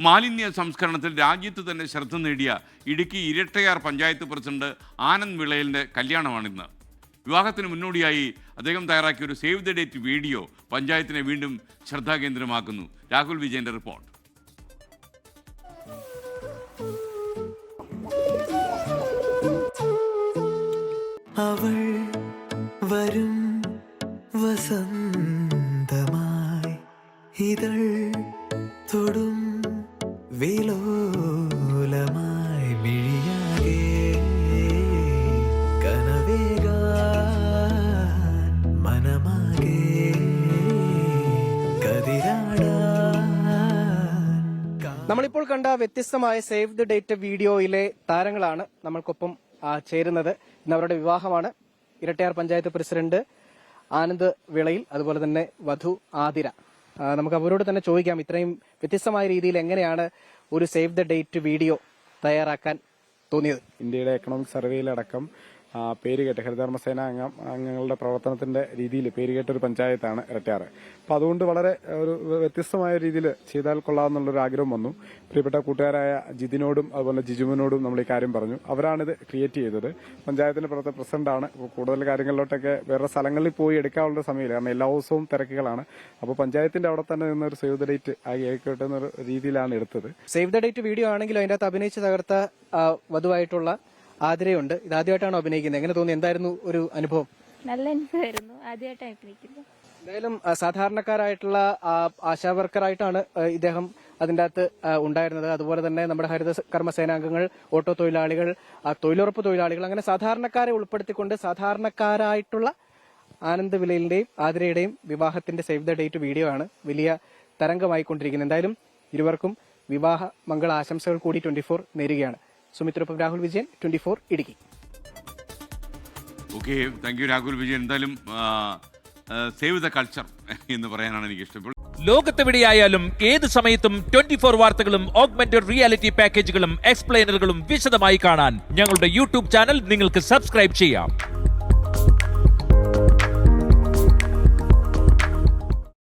മാലിന്യ സംസ്കരണത്തിൽ രാജ്യത്ത് തന്നെ ശ്രദ്ധ നേടിയ ഇടുക്കി ഇരട്ടയാർ പഞ്ചായത്ത് പ്രസിഡന്റ് ആനന്ദ് വിളയലിന്റെ കല്യാണമാണിന്ന്. വിവാഹത്തിന് മുന്നോടിയായി അദ്ദേഹം തയ്യാറാക്കിയ ഒരു സേവ് ദ ഡേറ്റ് വീഡിയോ പഞ്ചായത്തിനെ വീണ്ടും ശ്രദ്ധാകേന്ദ്രമാക്കുന്നു. രാഹുൽ വിജയന്റെ റിപ്പോർട്ട്. അവൾ വരും വസന്തമായി. ഇതൾ തൊടും വിലോലമായി മിഴിയാകെ കനവേകാൻ മനമാകെ നമ്മളിപ്പോൾ കണ്ട വ്യത്യസ്തമായ സേവ് ദ ഡേറ്റ് വീഡിയോയിലെ താരങ്ങളാണ് നമ്മൾക്കൊപ്പം ചേരുന്നത്. ഇന്ന് അവരുടെ വിവാഹമാണ്. ഇരട്ടയാർ പഞ്ചായത്ത് പ്രസിഡന്റ് ആനന്ദ് വിളയിൽ അതുപോലെ തന്നെ വധു ആതിര. നമുക്ക് അവരോട് തന്നെ ചോദിക്കാം ഇത്രയും വ്യത്യസ്തമായ രീതിയിൽ എങ്ങനെയാണ് ഒരു സേവ് ദ ഡേറ്റ് വീഡിയോ തയ്യാറാക്കാൻ തോന്നിയത്? ഇന്ത്യയുടെ എക്കണോമിക് സർവേയിലടക്കം പേരുകേട്ട ഹരിതകർമ്മസേന അംഗം അംഗങ്ങളുടെ പ്രവർത്തനത്തിന്റെ രീതിയിൽ പേരുകേട്ട ഒരു പഞ്ചായത്താണ് ഇരട്ടയാറ്. അപ്പൊ അതുകൊണ്ട് വളരെ ഒരു വ്യത്യസ്തമായ രീതിയിൽ ചെയ്താൽ കൊള്ളാമെന്നുള്ളൊരു ആഗ്രഹം വന്നു. പ്രിയപ്പെട്ട കൂട്ടുകാരായ ജിതിനോടും അതുപോലെ ജിജുവിനോടും നമ്മൾ ഈ കാര്യം പറഞ്ഞു. അവരാണിത് ക്രിയേറ്റ് ചെയ്തത്. പഞ്ചായത്തിന്റെ പ്രവർത്തന പ്രസിഡന്റാണ്. കൂടുതൽ കാര്യങ്ങളിലോട്ടൊക്കെ വേറെ സ്ഥലങ്ങളിൽ പോയി എടുക്കാനുള്ള സമയമില്ല. കാരണം എല്ലാ ദിവസവും തിരക്കുകളാണ്. അപ്പോൾ പഞ്ചായത്തിന്റെ അവിടെ തന്നെ നിന്ന് ഒരു സേവ് ദ ഡേറ്റ് ആയി ആയിക്കോട്ടെ എന്നൊരു രീതിയിലാണ് എടുത്തത്. സേവ് ദ ഡേറ്റ് വീഡിയോ ആണെങ്കിലും അതിന്റെ അകത്ത് അഭിനയിച്ച് തകർത്ത വധുവായിട്ടുള്ള ആതിരയുണ്ട്. ഇത് ആദ്യമായിട്ടാണ് അഭിനയിക്കുന്നത്? എങ്ങനെ തോന്നി? എന്തായിരുന്നു ഒരു അനുഭവം? നല്ല അനുഭവമായിരുന്നു. ആദ്യമായിട്ടാണ് അഭിനയിക്കുന്നത്. എന്തായാലും സാധാരണക്കാരായിട്ടുള്ള ആശാവർക്കറായിട്ടാണ് ഇദ്ദേഹം അതിന്റെ അകത്ത് ഉണ്ടായിരുന്നത്. അതുപോലെ തന്നെ നമ്മുടെ ഹരിത കർമ്മസേനാംഗങ്ങൾ ഓട്ടോ തൊഴിലാളികൾ തൊഴിലുറപ്പ് തൊഴിലാളികൾ അങ്ങനെ സാധാരണക്കാരെ ഉൾപ്പെടുത്തിക്കൊണ്ട് സാധാരണക്കാരായിട്ടുള്ള ആനന്ദ് വിലയിന്റെയും ആതിരയുടെയും വിവാഹത്തിന്റെ സേവ് ദ ഡേറ്റ് വീഡിയോ ആണ് വലിയ തരംഗമായിക്കൊണ്ടിരിക്കുന്നത്. എന്തായാലും ഇരുവർക്കും വിവാഹ മംഗള ആശംസകൾ കൂടി ട്വന്റി ഫോർ നേരുകയാണ്. സുമിത്രൊപ്പം Rahul Vijayan twenty four Idukki. Okay thank you Rahul Vijayan. എന്തായാലും സേവ് ദ കൾച്ചർ എന്ന് പറയാനാണ് എനിക്ക് ഇഷ്ടപ്പെട്ടത് ലോകത്തെവിടെയായാലും ഏത് സമയത്തും ട്വന്റി ഫോർ വാർത്തകളും ഓഗ്മെന്റഡ് റിയാലിറ്റി പാക്കേജുകളും എക്സ്പ്ലെയിനറുകളും വിശദമായി കാണാൻ ഞങ്ങളുടെ യൂട്യൂബ് ചാനൽ നിങ്ങൾക്ക് സബ്സ്ക്രൈബ് ചെയ്യാം.